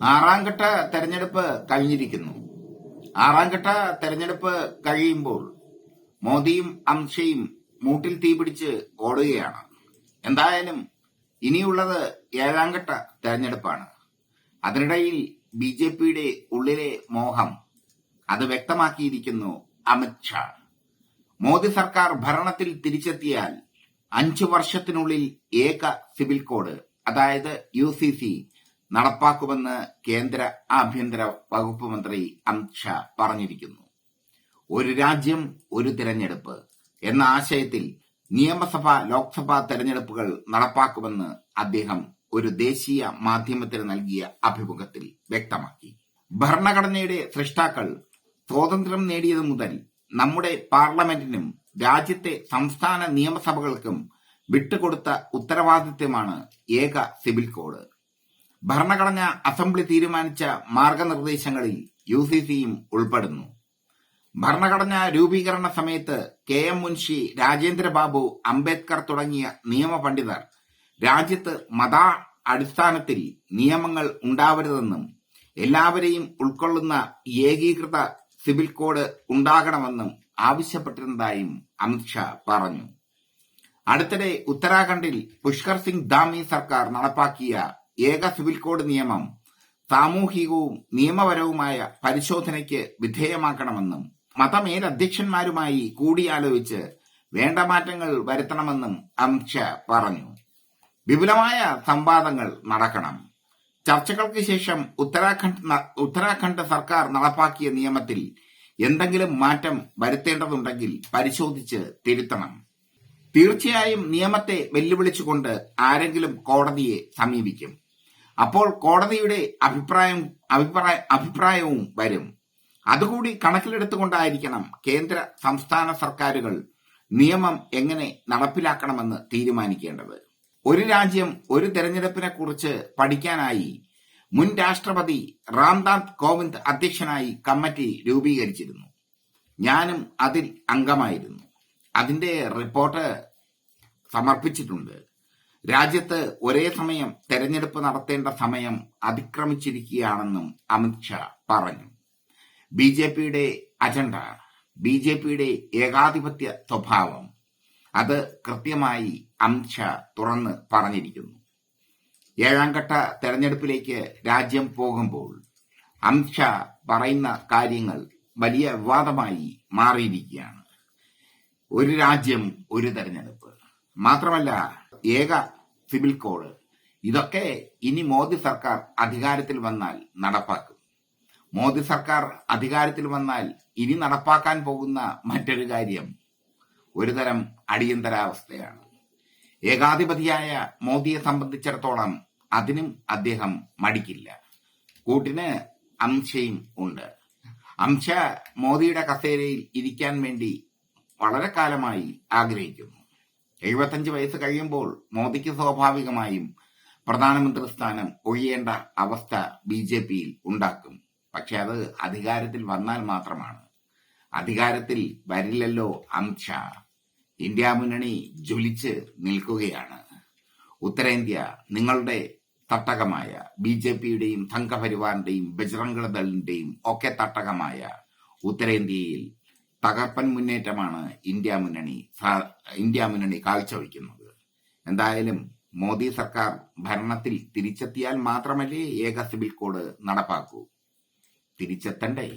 ആറാം ഘട്ട തെരഞ്ഞെടുപ്പ് കഴിഞ്ഞിരിക്കുന്നു. ആറാം ഘട്ട തെരഞ്ഞെടുപ്പ് കഴിയുമ്പോൾ മോദിയും അംഷയും മൂട്ടിൽ തീപിടിച്ച് ഓടുകയാണ്. എന്തായാലും ഇനിയുള്ളത് ഏഴാം ഘട്ട തെരഞ്ഞെടുപ്പാണ്. അതിനിടയിൽ ബി ജെ പിയുടെ ഉള്ളിലെ മോഹം അത് വ്യക്തമാക്കിയിരിക്കുന്നു അമിത്ഷാ മോദി സർക്കാർ ഭരണത്തിൽ തിരിച്ചെത്തിയാൽ അഞ്ചു വർഷത്തിനുള്ളിൽ ഏക സിവിൽ കോഡ് അതായത് യു സി സി നടപ്പാക്കുമെന്ന് കേന്ദ്ര ആഭ്യന്തര വകുപ്പ് മന്ത്രി അമിത്ഷാ പറഞ്ഞിരിക്കുന്നു. ഒരു രാജ്യം ഒരു തിരഞ്ഞെടുപ്പ് എന്ന ആശയത്തിൽ നിയമസഭ ലോക്സഭാ തെരഞ്ഞെടുപ്പുകൾ നടപ്പാക്കുമെന്ന് അദ്ദേഹം ഒരു ദേശീയ മാധ്യമത്തിന് നൽകിയ അഭിമുഖത്തിൽ വ്യക്തമാക്കി. ഭരണഘടനയുടെ സൃഷ്ടാക്കൾ സ്വാതന്ത്ര്യം നേടിയതു മുതൽ നമ്മുടെ പാർലമെന്റിനും രാജ്യത്തെ സംസ്ഥാന നിയമസഭകൾക്കും വിട്ടുകൊടുത്ത ഉത്തരവാദിത്വമാണ് ഏക സിവിൽ കോഡ്. ഭരണഘടന അസംബ്ലി തീരുമാനിച്ച മാർഗനിർദ്ദേശങ്ങളിൽ യു സി സിയും ഉൾപ്പെടുന്നു. ഭരണഘടന രൂപീകരണ സമയത്ത് കെ എം മുൻഷി രാജേന്ദ്രബാബു അംബേദ്കർ തുടങ്ങിയ നിയമപണ്ഡിതർ രാജ്യത്ത് മത അടിസ്ഥാനത്തിൽ നിയമങ്ങൾ ഉണ്ടാവരുതെന്നും എല്ലാവരെയും ഉൾക്കൊള്ളുന്ന ഏകീകൃത സിവിൽ കോഡ് ഉണ്ടാകണമെന്നും ആവശ്യപ്പെട്ടിരുന്നതായും അമിത്ഷാ പറഞ്ഞു. അടുത്തിടെ ഉത്തരാഖണ്ഡിൽ പുഷ്കർ സിംഗ് ധാമി സർക്കാർ നടപ്പാക്കിയ ഏക സിവിൽ കോഡ് നിയമം സാമൂഹികവും നിയമപരവുമായ പരിശോധനയ്ക്ക് വിധേയമാക്കണമെന്നും മതമേലധ്യക്ഷന്മാരുമായി കൂടിയാലോചിച്ച് വേണ്ട മാറ്റങ്ങൾ വരുത്തണമെന്നും അമിത്ഷാ പറഞ്ഞു. വിപുലമായ സംവാദങ്ങൾ നടക്കണം. ചർച്ചകൾക്ക് ശേഷം ഉത്തരാഖണ്ഡ് ഉത്തരാഖണ്ഡ് സർക്കാർ നടപ്പാക്കിയ നിയമത്തിൽ എന്തെങ്കിലും മാറ്റം വരുത്തേണ്ടതുണ്ടെങ്കിൽ പരിശോധിച്ച് തിരുത്തണം. തീർച്ചയായും നിയമത്തെ വെല്ലുവിളിച്ചുകൊണ്ട് ആരെങ്കിലും കോടതിയെ സമീപിക്കും. അപ്പോൾ കോടതിയുടെ അഭിപ്രായം അഭിപ്രായ അഭിപ്രായവും വരും. അതുകൂടി കണക്കിലെടുത്തുകൊണ്ടായിരിക്കണം കേന്ദ്ര സംസ്ഥാന സർക്കാരുകൾ നിയമം എങ്ങനെ നടപ്പിലാക്കണമെന്ന് തീരുമാനിക്കേണ്ടത്. ഒരു രാജ്യം ഒരു തെരഞ്ഞെടുപ്പിനെ കുറിച്ച് പഠിക്കാനായി മുൻ രാഷ്ട്രപതി രാംനാഥ് കോവിന്ദ് അധ്യക്ഷനായി കമ്മിറ്റി രൂപീകരിച്ചിരുന്നു. ഞാനും അതിൽ അംഗമായിരുന്നു. അതിന്റെ റിപ്പോർട്ട് സമർപ്പിച്ചിട്ടുണ്ട്. രാജ്യത്ത് ഒരേ സമയം തെരഞ്ഞെടുപ്പ് നടത്തേണ്ട സമയം അതിക്രമിച്ചിരിക്കുകയാണെന്നും അമിത്ഷാ പറഞ്ഞു. ബി ജെ പിയുടെ അജണ്ട ബി ജെ പിയുടെ ഏകാധിപത്യ സ്വഭാവം അത് കൃത്യമായി അമിത്ഷാ തുറന്ന് പറഞ്ഞിരിക്കുന്നു. ഏഴാം ഘട്ട തെരഞ്ഞെടുപ്പിലേക്ക് രാജ്യം പോകുമ്പോൾ അമിത്ഷാ പറയുന്ന കാര്യങ്ങൾ വലിയ വിവാദമായി മാറിയിരിക്കുകയാണ്. ഒരു രാജ്യം ഒരു തെരഞ്ഞെടുപ്പ്. മാത്രമല്ല ഏക സിവിൽ കോഡ്. ഇതൊക്കെ ഇനി മോദി സർക്കാർ അധികാരത്തിൽ വന്നാൽ നടപ്പാക്കും. മോദി സർക്കാർ അധികാരത്തിൽ വന്നാൽ ഇനി നടപ്പാക്കാൻ പോകുന്ന മറ്റൊരു കാര്യം ഒരുതരം അടിയന്തരാവസ്ഥയാണ്. ഏകാധിപതിയായ മോദിയെ സംബന്ധിച്ചിടത്തോളം അതിനും അദ്ദേഹം മടിക്കില്ല. കൂട്ടിന് അംശയും ഉണ്ട്. അംശ മോദിയുടെ കസേരയിൽ ഇരിക്കാൻ വേണ്ടി വളരെ കാലമായി ആഗ്രഹിക്കുന്നു. എഴുപത്തഞ്ച് വയസ്സ് കഴിയുമ്പോൾ മോദിക്ക് സ്വാഭാവികമായും പ്രധാനമന്ത്രി സ്ഥാനം ഒഴിയേണ്ട അവസ്ഥ ബി ജെ പിയിൽ ഉണ്ടാക്കും. പക്ഷെ അത് അധികാരത്തിൽ വന്നാൽ മാത്രമാണ്. അധികാരത്തിൽ വരില്ലല്ലോ അമിത്ഷാ ഇന്ത്യ മുന്നണി ജ്വലിച്ച് നിൽക്കുകയാണ്. ഉത്തരേന്ത്യ നിങ്ങളുടെ തട്ടകമായ ബി ജെ പിയുടെയും സംഘപരിവാറിന്റെയും ബജറംഗ ദളിന്റെയും ഒക്കെ തട്ടകമായ ഉത്തരേന്ത്യയിൽ തകർപ്പൻ മുന്നേറ്റമാണ് ഇന്ത്യ മുന്നണി ഇന്ത്യ മുന്നണി കാഴ്ചവെക്കുന്നത് എന്തായാലും മോദി സർക്കാർ ഭരണത്തിൽ തിരിച്ചെത്തിയാൽ മാത്രമല്ലേ ഏക സിവിൽ കോഡ് നടപ്പാക്കൂ. തിരിച്ചെത്തണ്ടേ?